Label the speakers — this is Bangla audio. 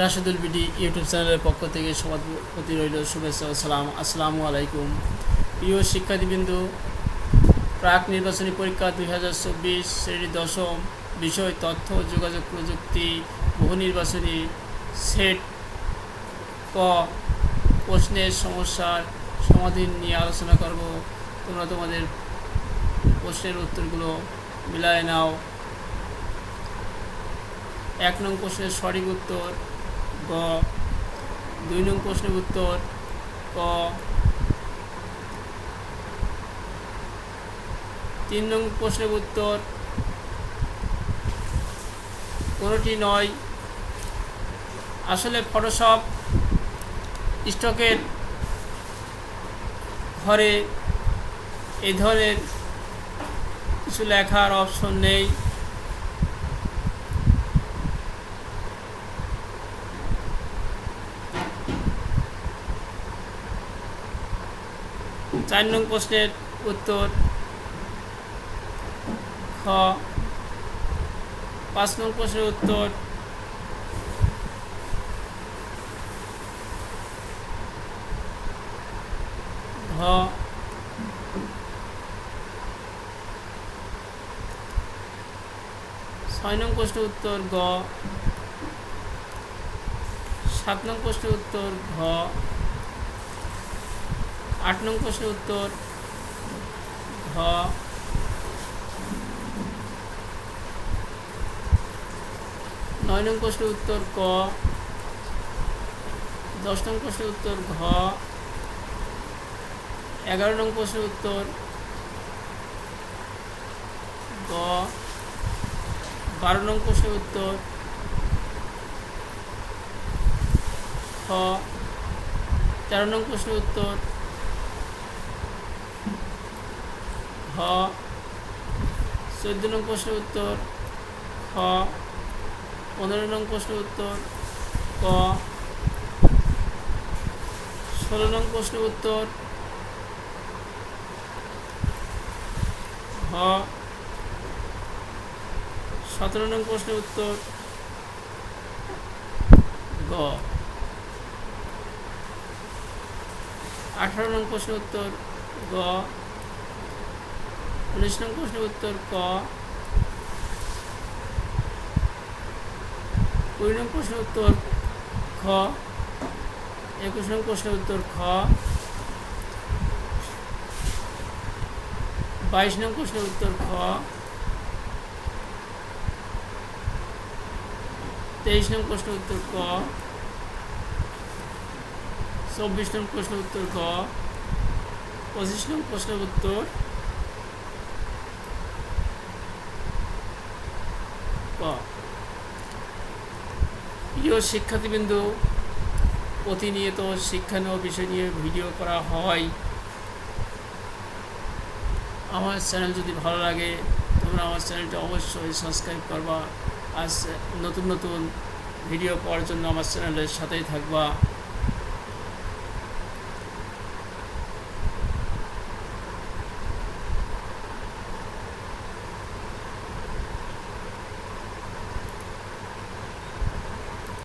Speaker 1: রাশেদুল বিডি ইউটিউব চ্যানেলের পক্ষ থেকে সবার প্রতি রইল শুভেচ্ছা সালাম। আসসালামু আলাইকুম। প্রিয় শিক্ষার্থীবৃন্দু, প্রাক নির্বাচনী পরীক্ষা দুই হাজার চব্বিশ শ্রেণি দশম বিষয় তথ্য, যোগাযোগ প্রযুক্তি, বহু নির্বাচনী সেট ক প্রশ্নের সমস্যার সমাধান নিয়ে আলোচনা করব। তোমরা তোমাদের প্রশ্নের উত্তরগুলো মিলায় নাও। এক নং প্রশ্নের সঠিক উত্তর গ দুই নং প্রশ্নের উত্তর, ক। তিন নং প্রশ্নের উত্তর, কোনোটি নয়? আসলে ফটোশপ স্টকের ঘরে এই ধরনের কিছু লেখার অপশন নেই। চার নং প্রশ্নের উত্তর খ। পাঁচ নং প্রশ্নের উত্তর ঘ। ছয় নং প্রশ্নের উত্তর গ। সাত নং প্রশ্নের উত্তর ঘ। আট নং প্রশ্নের উত্তর ঘ। নয় নং প্রশ্নের উত্তর ক। দশ নং প্রশ্নের উত্তর ঘ। এগারো নং প্রশ্নের উত্তর গ। বারো নং প্রশ্নের উত্তর খ। তেরো নং প্রশ্নের উত্তর হ। চোদ্দ নং প্রশ্নের উত্তর, খ। পনেরো নং প্রশ্নের উত্তর, ক। ষোলো নং প্রশ্নের উত্তর, হ। সতেরো নং প্রশ্নের উত্তর, গ। আঠারো নং প্রশ্নের উত্তর, গ। উনিশ নং প্রশ্নের উত্তর ক। কুড়ি নং প্রশ্নের উত্তর খ। একুশ নং প্রশ্নের উত্তর খ। বাইশ নং প্রশ্নের উত্তর খ। তেইশ নং প্রশ্নের উত্তর ক। চব্বিশ নং প্রশ্নের উত্তর ক। পঁচিশ নং প্রশ্নের উত্তর প্রিয় শিক্ষার্থীবৃন্দু, প্রতিনিয়ত শিক্ষানীয় বিষয় নিয়ে ভিডিও করা হয়। আমার চ্যানেল যদি ভালো লাগে, তোমরা আমার চ্যানেলটা অবশ্যই সাবস্ক্রাইব করবা। আর নতুন নতুন ভিডিও পাওয়ার জন্য আমার চ্যানেলের সাথেই থাকবা।